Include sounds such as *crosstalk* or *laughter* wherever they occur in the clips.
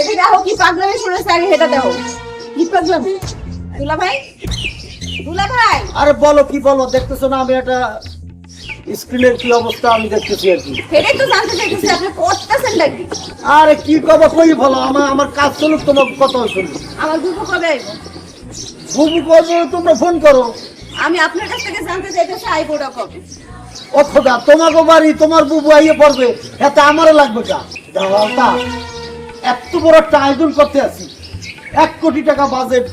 এটা দেখো কি পাগলামি শুনেছে আগে এটা দেখো। কি পাগলামি? দুলা ভাই? দুলা ভাই? আরে বলো কি বলো দেখতেছো না আমি একটা স্ক্রিনের কি অবস্থা আমি দেখতেছি আর কি। সেটাই তো জানতে চাইতেছি আপনি করতেছেন নাকি? আরে কি কবে কই বলো আমার আমার কাজ চলুক তোমার কথা শুনি আমার বুবু কবে আইব বুবু করব তোমরা ফোন করো। আমি আপনার কাছ থেকে জানতে চাইতেছি আইবোটা কবে ও খোদা তোমাকে বাড়ি তোমার বুবু আইয়ে পড়বে এতে আমারও লাগবে যা যাও আলতা। এত বড় একটা আয়োজন করতে আছি। এক কোটি টাকা বাজেট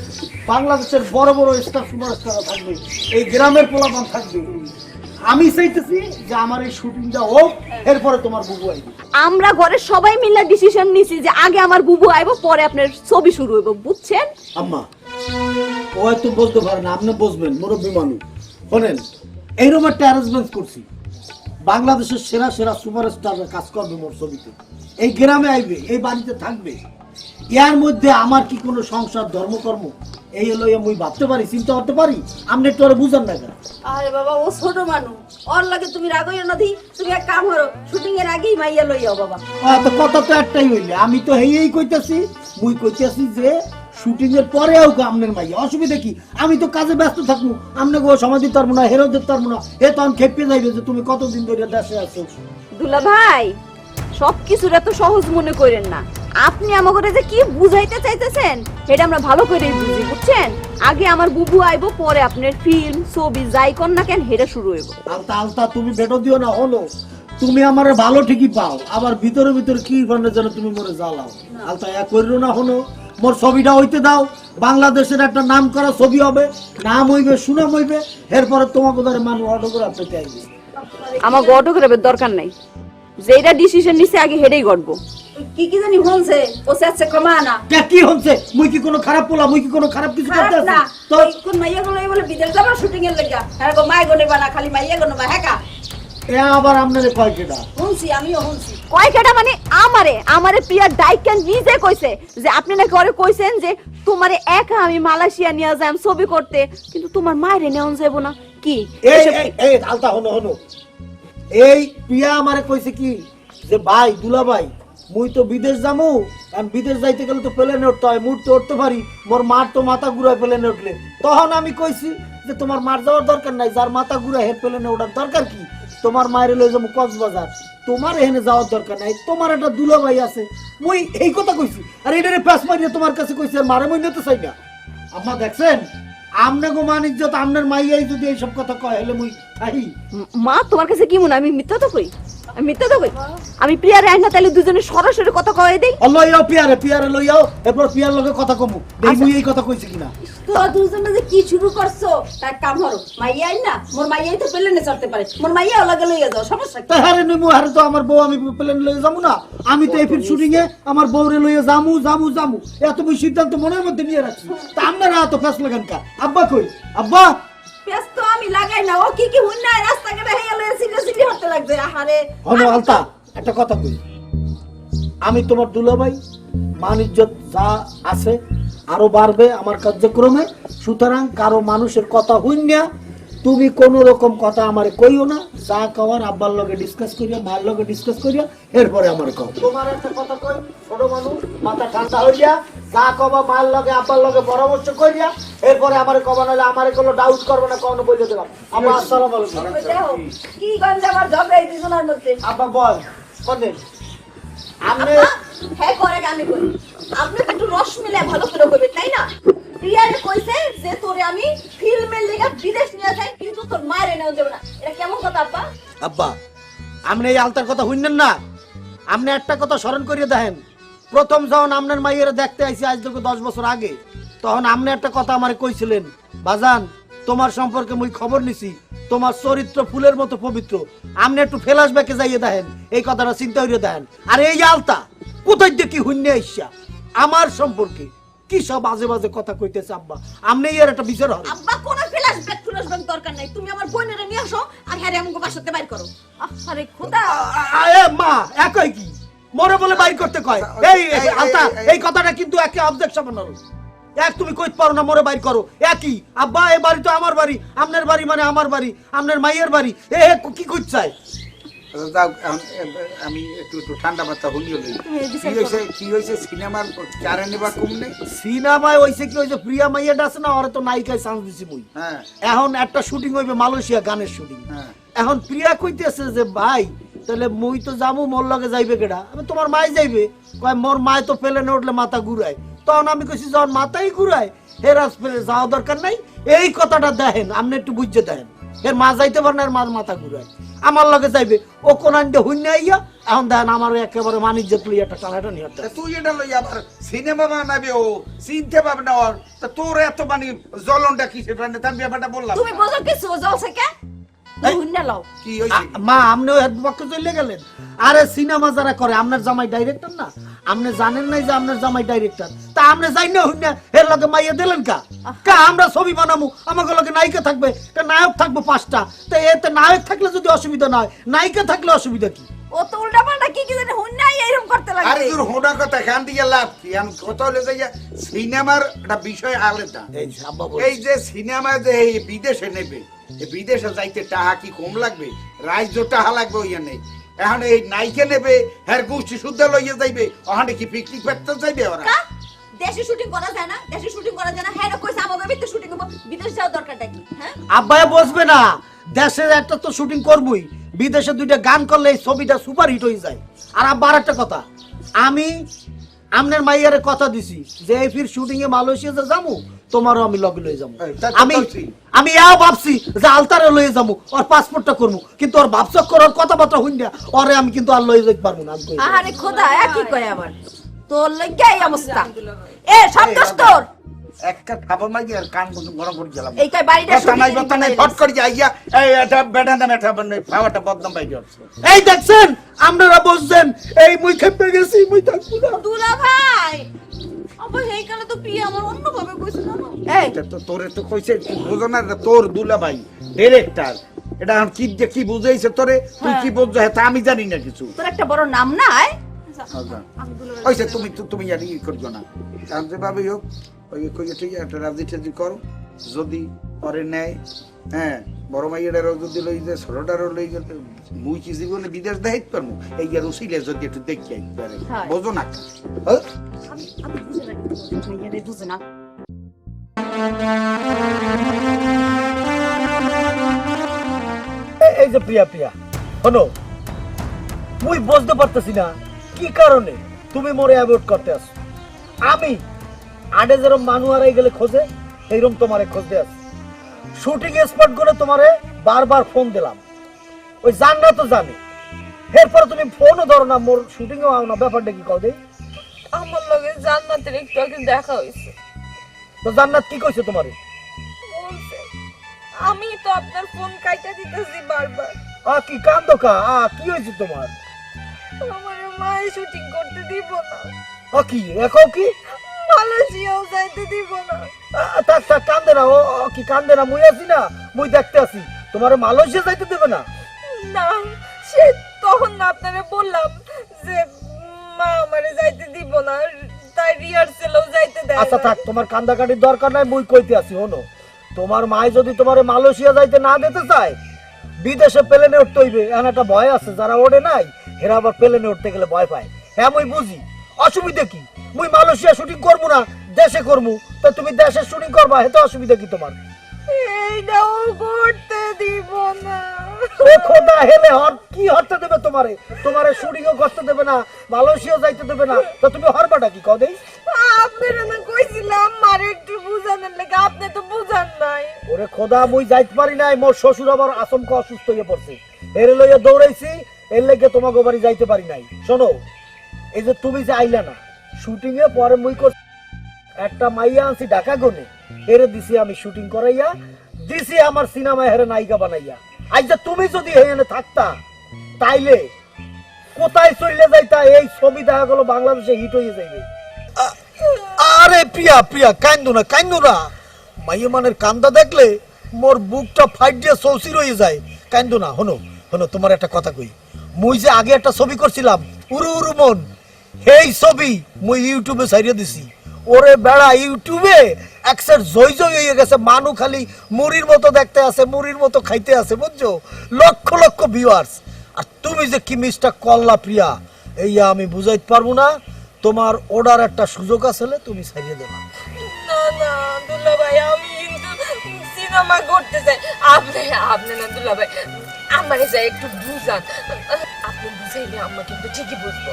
বাংলাদেশের বড় বড় স্টার সুপারস্টার থাকবে এই গ্রামের পোলাপান থাকবে। আমি চাইতেছি যে আমার এই শুটিংটা হোক এরপরে তোমার বুবু আইবে। আমরা ঘরে সবাই মিলে ডিসিশন নিছি যে আগে আমার বুবু আইব পরে আপনার ছবি শুরু হইব বুঝছেন? আম্মা ও হয়তো বলতে পারে না আপনি বুঝবেন মুরব্বী মানুষ। শোনেন এইরকম একটা অ্যারেঞ্জমেন্ট করছি। বাংলাদেশের সেরা সেরা সুপারস্টাররা কাজ করবে মোর ছবিতে। এই গ্রামে আইবে এই বাড়িতে থাকবে। ইয়ার মধ্যে আমার কি কোনো সংসার ধর্মকর্ম? এই হলো মুই ভাবতে পারি চিন্তা করতে পারি? আপনি একটু আরে বুঝান না কেন? আরে বাবা ও ছোট মানুষ। ওর লাগে তুমি রাগই না দি। তুমি এক কাম করো শুটিং এর আগেই মাইয়া লইয়াও বাবা। তো কথা তো একটাই হইলে। আমি তো হেই কইতাছি মুই কইতাছি যে শুটিং এর পরে হোক আমনের মাইয়া। অসুবিধা কি? আমি তো কাজে ব্যস্ত থাকব। আমনে গো সময় দিতে না হেরো দিতে পারব না। এ তখন খেপে যাইবে যে তুমি কতদিন ধরে দেশে আছো। দুলা ভাই সব কিছুর এত সহজ মনে করেন না। আপনি আমাকে যে কি বুঝাইতে চাইতেছেন সেটা আমরা ভালো করে বুঝি বুঝছেন? আগে আমার বুবু আইব পরে আপনার ফিল্ম ছবি যাই কর না কেন হেটা শুরু হইব। আলতা আলতা তুমি বেটো দিও না হলো। তুমি আমারে ভালো ঠিকই পাও আবার ভিতরে ভিতরে কি যেন তুমি মরে জ্বালাও। আলতা এক করিও না হলো। মোর ছবিটা হইতে দাও বাংলাদেশের একটা নাম করা ছবি হবে নাম হইবে সুনাম হইবে এরপরে তোমাকে ধরে মানুষ অটোগ্রাফ পেতে আইবে আমার গড করে দরকার নাই। যেটা ডিসিশন নিছে আগে হেডেই গড়বো। কি কি জানি হনছে? ও কে কি হচ্ছে মুই কি কোনো খারাপ পোলা? মুই কি কোনো খারাপ কিছু করতে আছি তো তো কোন মাইয়া গুলো বলে বিদেশ যাবা শুটিং এর লাগা? হ্যাঁ গো মাই গনে বানা খালি মাইয়া গনে বা হ্যাঁ এ আবার আপনারে কয় কেডা? শুনছি আমিও শুনছি কয় কেটা মানে আমারে আমারে প্রিয়া ডাইকেন নিজে কইছে? যে আপনি নাকি ওরে কইছেন যে তোমারে একা আমি মালয়েশিয়া নিয়ে যাই ছবি করতে। কিন্তু তোমার মায়েরে নেওয়া যাব না। কি? এই এসব এই- এই আলতা হনো হনো। এই প্রিয়া আমারে কইছে কি? যে ভাই দুলা ভাই মুই তো বিদেশ যামু কারণ বিদেশ যাইতে গেলে তো প্লেনে উঠতে হয় মুড়তে উঠতে পারি। মোর মার তো মাথা ঘুরায় প্লেনে উঠলে। তখন আমি কইছি যে তোমার মার যাওয়ার দরকার নাই যার মাথা ঘুরায় হে প্লেনে ওঠার দরকার কি? তোমার মায়ের লই যাব কক্সবাজার। তোমার এখানে যাওয়ার দরকার নাই, তোমার একটা দুলা ভাই আছে মুই এই কথা কইছি। আর এটারে প্যাস মারিয়ে তোমার কাছে কইছি, আর মারে মই নিতে চাই না। আম্মা, দেখছেন? আমনে গো মান তো আমনের মাইয়াই যদি এইসব কথা কয় হলে মুই খাই। মা, তোমার কাছে কি মনে আমি মিথ্যা তো কই? মিথ্যা তো কই? আমি প্রিয়া রায় না তাহলে দুজনে সরাসরি কথা কয়ে দেই। লইয়াও পিয়ারে পিয়ারে লইয়াও এরপর পিয়ার লগে কথা কমু। দেই মুই এই কথা কইছি কিনা? তো দুজনে যে কি শুরু করছ তার কাম হরো মাইয়া আই না মোর মাইয়াই তো পেলেনে চড়তে পারে। মোর মাইয়া লাগে লইয়া যাও সমস্যা কি? হারে হারে তো আমার বউ আমি প্লেন লইয়া যামু না? আমি তো এফির শুটিং এ আমার বউরে লইয়া যামু যামু যামু। এত বই সিদ্ধান্ত মনের মধ্যে নিয়ে রাখছি। তা আপনারা এত ফেস লাগান কা? আব্বা কই? আব্বা? ব্যস্ত আমি লাগাই না ও কি কি হুন না রাস্তা কেটে হয়ে গেলে সিলে সিলে আহারে আলতা একটা কথা কই? আমি তোমার দুলাভাই মান ইজ্জত যা আছে আরও বাড়বে আমার কার্যক্রমে। সুতরাং কারও মানুষের কথা হইন না তুমি কোন রকম কথা আমার কইও না যা কওয়ার আব্বার লগে ডিসকাস করিয়া মার লগে ডিসকাস করিয়া এরপরে আমার কও। তোমার একটা কথা কই ছোট মানুষ মাথা ঠান্ডা হইয়া যা কবা মার লগে আব্বার লগে পরামর্শ করিয়া এরপরে আমারে কবা নাহলে আমারে কোনো ডাউট করবে না কোনো বলে দিলাম আব্বা আসসালামু আলাইকুম। কি গঞ্জ আমার ঝগড়া এই দুজনের মধ্যে? আব্বা বল কবে আপনি হ্যাঁ করে আমি করি। আপনি একটু রস মিলে ভালো করে করবে তাই না? কইছে যে তোরে আমি ফিল্মের লেগে বিদেশ নিয়ে যাই, কিন্তু তোর মায়ের এনেও দেবে না। এটা কেমন কথা, আব্বা? আব্বা, আপনি এই আলতার কথা শুনলেন না? আপনি একটা কথা স্মরণ করিয়ে দেখেন। প্রথম যখন আপনার মাইয়ের দেখতে আজ দশ বছর আগে, তখন আপনি একটা কথা আমার কইছিলেন, বাজান, তোমার সম্পর্কে মুই খবর নিছি, তোমার চরিত্র ফুলের মতো পবিত্র। আপনি একটু ফেলাস ব্যাকে যাইয়ে দেখেন, এই কথাটা চিন্তা করিয়ে দেখেন। আর এই আলতা, কোথায় কি হুন্যে আইসা? আমার সম্পর্কে কি সব বাজে বাজে কথা কইতেছে আব্বা? আপনি এর একটা বিচার হবে। আব্বা কোন ফ্ল্যাশ ব্যাক ফ্ল্যাশ ব্যাক দরকার নাই। তুমি আমার বোনের নিয়ে আসো আর হ্যাঁ আমাকে বাসাতে বাইর করো। আরে খোদা! এ মা একই কি? মরে বলে বাইর করতে কয়। এই আলতা এই কথাটা কিন্তু একে অবজেকশন হলো এক তুমি কইতে পারো না মরে বাইর করো। একই। আব্বা এই বাড়ি তো আমার বাড়ি। আপনার বাড়ি মানে আমার বাড়ি। আপনার মাইয়ের বাড়ি। এ এ, কি কইতে চায়? আম- এ- আমি একটু একটু ঠান্ডা মাথা হলিও লই। কি হয়েছে কি হয়েছে সিনেমার কারণে বা কমনে সিনেমায় হইছে কি হইছে প্রিয়া মাইয়াটা আছে না ওরে তো নায়িকায় চান্স দিছি মুই। হ্যাঁ। এখন একটা শুটিং হইবে মালয়েশিয়া গানের শুটিং হ্যাঁ। এখন প্রিয়া কইতেছে যে ভাই তাহলে মুই তো যাব মোর লগে যাইবে কেডা? আমি তোমার মাই যাইবে? কয় মোর মায় তো প্লেনে উঠলে মাথা ঘুরায়। তখন আমি কইছি যখন মাথাই ঘুরায় হেরাস প্লেনে যাওয়া দরকার নাই। এই কথাটা দেখেন আপনি একটু বুঝতে দেখেন। এর মা যাইতে পারে না এর মার মাথা ঘুরায়। আমার লগে যাইবে। ও কোন আনতে হুইনা আইয়া এখন দেখেন আমার একেবারে মানিজ্য তুই একটা টানাটা নিয়ে তুই এটা লই আবার সিনেমা বানাবে ও চিনতে পারবে না ওর তা তোর এত মানে জ্বলনটা কি সেটা নিয়ে? তার ব্যাপারটা বললাম। তুমি বোঝো কিছু জ্বলছে কে? লাও। কি মা আপনি চলে গেলেন। আরে সিনেমা যারা করে আপনার জামাই ডাইরেক্টর না? আপনি জানেন নাই যে আপনার জামাই ডাইরেক্টর তা আপনি যাই না হইনা এর লগে মাইয়া দিলেন কা? কা আমরা ছবি বানামু আমাকে লগে নায়িকা থাকবে তা নায়ক থাকবে পাঁচটা। তো এতে নায়ক থাকলে যদি অসুবিধা না হয় নায়িকা থাকলে অসুবিধা কি? ও তো উল্টা পাল্টা কি কি জানি হুন্না এরকম করতে লাগে। আরে তোর হোনা কথা খান দিয়ে লাভ কি? আমি কথা হলে যাইয়া সিনেমার একটা বিষয় আলাদা। এই যে এই যে সিনেমা যে এই বিদেশে নেবে এই বিদেশে যাইতে টাকা কি কম লাগবে? রাজ্য টাকা লাগবে ওইয়া নেই এখন এই নাইকে নেবে হ্যার গোষ্ঠী শুদ্ধ লইয়া যাইবে ওখানে কি পিকনিক করতে যাইবে ওরা? কা? দেশে শুটিং করা যায় না দেশে শুটিং করা যায় না হ্যাঁ কইছে আমাকে বিতে শুটিং করব বিদেশ যাওয়ার দরকারটা কি হ্যাঁ? আব্বাই বসবে না দেশের একটা তো শুটিং করবই বিদেশে দুইটা গান করলে এই ছবিটা সুপার হিট হয়ে যায়। আর আব্বার একটা কথা আমি আমনের মাইয়ারে কথা দিছি যে এই ফির শুটিং এ মালয়েশিয়া যে যামু তোমারও আমি লগে লয়ে তা তো আমি। আমি ইয়া ভাবছি যে আলতারে লয়ে যামু ওর পাসপোর্টটা করমু কিন্তু ওর ভাবসক করার কথাবার্তা হইন না ওরে আমি কিন্তু আর লয়ে যাইতে পারমু না আরে। খোদা একই কয় আবার তোর লাগিয়া এই অবস্থা এ সব দোষ তোর একটা খাবার মাঝে আর কান গরম করে গেলাম এই কয় বাড়িটা কথা নাই শুটিং কথা নাই ফট করে যাইয়া এই এটা বেটা নামে এটা মানে খাওয়াটা বদনাম পাই যাচ্ছে। এই দেখছেন আপনারা বলছেন এই মুই খেপে গেছি মুই থাকব না। দুলা ভাই আবার এই কালে তো প্রিয়া আমার অন্যভাবে কইছে না এই এটা তো তোরে তো কইছে তুই বুঝো না এটা তোর দুলা ভাই ডিরেক্টর এটা কি যে কি বুঝাইছে তোরে তুই কি বুঝছ হ্যাঁ আমি জানি না কিছু। তোর একটা বড় নাম নাই? হয়েছে তুমি তো- তুমি আর ই করছ না। কারণ যেভাবে হোক ওই কই ঠিক একটা রাজি টাজি করো। যদি পরে নেয় হ্যাঁ বড় মাইয়াটারও যদি লই যায় ছোটটারও লই গেলে মুই কি জীবনে বিদেশ দেখাইতে পারব? এই আর উসিলে যদি একটু দেখি একবারে হয়। বোঝো না। হ্যাঁ? আমি আমি বুঝে না মাইয়ারে বুঝে না। এই যে প্রিয়া প্রিয়া। শোনো মুই বুঝতে পারতেছি না কি কারণে তুমি মোরে অ্যাভয়েড করতে আসো আমি আডে যেরকম মানু হারাই গেলে খোঁজে এইরকম তোমারে খুঁজতে আসি শুটিং স্পটগুলো তোমারে বারবার ফোন দিলাম। ওই জান না তো জানে। এরপরে তুমি ফোনও ধরো না মোর শুটিংও আও না ব্যাপারটা কি কও দেই? আমার লগে জান্নাতের একটু আগে দেখা হয়েছে। তো জান্নাত কি কইছে তোমারে? বলছে আমি তো আপনার ফোন কাইটা দিতেছি বারবার। আ কি কান্দো কা? আ কি হয়েছে তোমার? আমার মায়ের শুটিং করতে দিব না। আ কি? এখন কি? মালয়েশিয়াও যাইতে দিব না। থাক থাক কান্দে না ও ও কি কান্দে না? মুই আছি না মুই দেখতে আছি। তোমার মালয়েশিয়া যাইতে দেবে না? না সে তখন না আপনারে বললাম যে মা আমারে যাইতে দিব না তাই রিহার্সেলও যাইতে দেয় আচ্ছা থাক তোমার কান্দাকাটির দরকার নাই মুই কইতে আছি হনো তোমার মাই যদি তোমার মালয়েশিয়া যাইতে না দিতে চায় বিদেশে প্লেনে উঠতে হইবে এমন একটা ভয় আছে যারা ওঠে নাই এরা আবার প্লেনে উঠতে গেলে ভয় পায়। হ্যাঁ মুই বুঝি। অসুবিধা কি? মুই মালয়েশিয়া শুটিং করব না দেশে করব। তা তুমি দেশে শুটিং করবা এতে অসুবিধা কি তোমার? এইটাও করতে দিব না। ও খোদা হেলে হর কি হরতে দেবে তোমারে? তোমারে শুটিংও করতে দেবে না মালয়েশিয়া যাইতে দেবে না। তা তুমি হরবাটা কি কদেই আপনারা না কইছিলাম মারে একটু বুঝানোর লেগে আপনি তো বুঝান নাই। ওরে খোদা মুই যাইতে পারি নাই মোর শ্বশুর আবার আচমকা অসুস্থ হয়ে পড়ছে। এর লইয়া দৌড়াইছি এর লেগে তোমাকে বাড়ি যাইতে পারি নাই। শোনো, এই যে তুমি যে আইলা না শুটিং এ পরে মুই কর একটা মাইয়া আনছি ঢাকা গনে এরে দিছি আমি শুটিং করাইয়া, দিছি আমার সিনেমায় হেরে নায়িকা বানাইয়া। আজ যে তুমি যদি এখানে থাকতা, তাইলে কোথায় চলে যাইতা? এই ছবি দেখা গেল বাংলাদেশে হিট হয়ে যাইবে। আরে প্রিয়া প্রিয়া কান্দু না কান্দু না। মাইয়া মানের কান্দা দেখলে মোর বুকটা ফাইট দিয়ে সৌসি রয়ে যায়। কান্দু না, হনো হনো, তোমার একটা কথা কই। মুই যে আগে একটা ছবি করছিলাম, উরু উরু মন। এই ছবি মুই ইউটিউবে ছাড়িয়ে দিছি। ওরে বেড়া ইউটিউবে একসার জয় জয় হয়ে গেছে। মানু খালি মুড়ির মতো দেখতে আছে, মুড়ির মতো খাইতে আছে, বুঝছ? লক্ষ লক্ষ ভিউয়ার্স আর তুমি যে কি মিসটা করলা প্রিয়া এই আমি বুঝাইতে পারব না। তোমার অর্ডার একটা সুযোগ আছে তুমি ছাড়িয়ে দেবা। না না ভাই, আমি কিন্তু সিনেমা করতে চাই। আপনি আপনি না দুলা ভাই আমারে যাই একটু বুঝান। আপনি বুঝাইলে আম্মা কিন্তু ঠিকই বুঝব।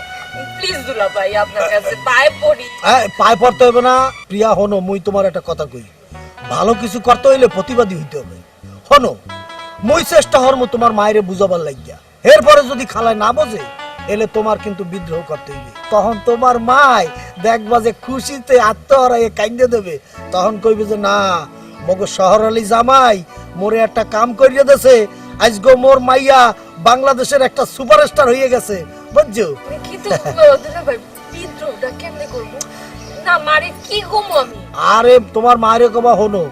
তোমার বুঝাবার লাগিয়া। এরপরে যদি খালায় না বোঝে, এলে তোমার কিন্তু বিদ্রোহ করতে হইবে। তখন তোমার মাই দেখবা যে খুশিতে আত্মহারায় কাইন্দে দেবে। তখন কইবে যে, না, মগো শহর আলী জামাই মোরে একটা কাম করিয়ে দেছে। আজগো মোর মাইয়া বাংলাদেশের একটা সুপারস্টার হয়ে গেছে বুঝছ? কিন্তু ভাই বিদ্রোহটা কেমনে করব? না মারে কি কমু আমি? আরে তোমার মায়ের কবা হনো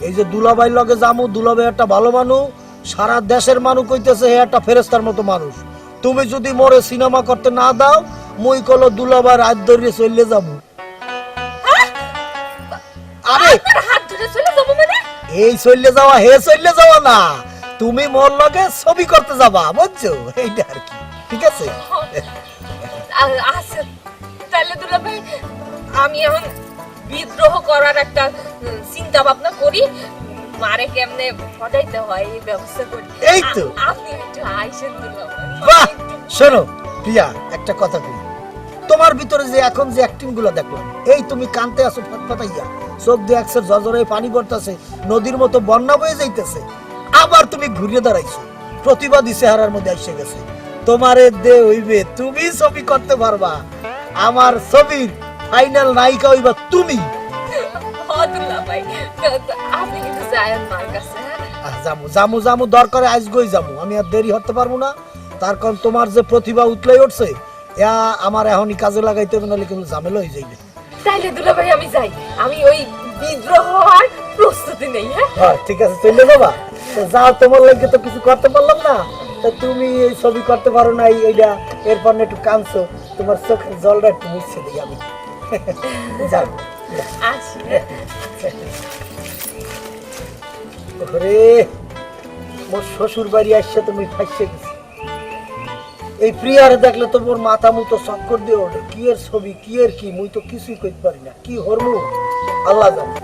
এই যে লগে জামু একটা ভালো মানুষ সারা দেশের মানুষ কইতেছে হে একটা ফেরেস্তার মতো মানুষ। তুমি যদি মোরে সিনেমা করতে না দাও মুই কলো চলে যাব। আরে! হাত ধরে চলে যাব মানে? এই চলে যাওয়া হে চলে যাওয়া না। তুমি মোর লগে ছবি করতে যাবা বুঝছ? এইটা আর কি ঠিক আছে? আচ্ছা তাহলে দুলা ভাই আমি এখন বিদ্রোহ করার একটা চিন্তা ভাবনা করি। মারে কেমনে ফটাইতে হয় এই ব্যবস্থা করি। এই তো। আপনি একটু আইসেন দুলা বাহ! শোনো প্রিয়া একটা কথা তোমার ভিতরে যে এখন যে অ্যাক্টিংগুলো দেখলাম এই তুমি কানতে আসো ফটফটাইয়া। চোখ দিয়ে একসের জজরে পানি পড়তেছে নদীর মতো বন্যা বয়ে যাইতেছে। আবার তুমি ঘুরিয়ে দাঁড়াইছো। প্রতিবাদী চেহারার মধ্যে এসে গেছে। তোমারে দে হইবে তুমি ছবি করতে পারবা। আমার ছবির ফাইনাল নায়িকা হইবা তুমি। জামু জামু জামু দরকারে আজ গই জামু আমি আর দেরি হতে পারব না। তার কারণ তোমার যে প্রতিভা উতলাই উঠছে ইয়া আমার এখনই কাজে লাগাইতে হবে নাহলে কিন্তু ঝামেলা হয়ে যাইবে। তাইলে দুলা ভাই আমি যাই। আমি ওই বিদ্রোহ হওয়ার প্রস্তুতি নেই হ্যাঁ? হ্যাঁ ঠিক আছে চলে যাবা। তো যাও তোমার লাগে তো কিছু করতে পারলাম না। তা তুমি এই ছবি করতে পারো না এইটা এরপর না একটু কাঁদছো। তোমার চোখের জলটা একটু মুছছে দিই আমি। *laughs* যাও। হ্যাঁ? ওরে মোর শ্বশুর বাড়ি আসছে তুমি ফাইসে গেছি। এই প্রিয়ারে দেখলে তো মোর মাথা মুতো চক্কর দিয়ে ওঠে। কি এর ছবি কি এর কি? মুই তো কিছুই কইতে পারি না। কি হরমু? আল্লাহ জানে।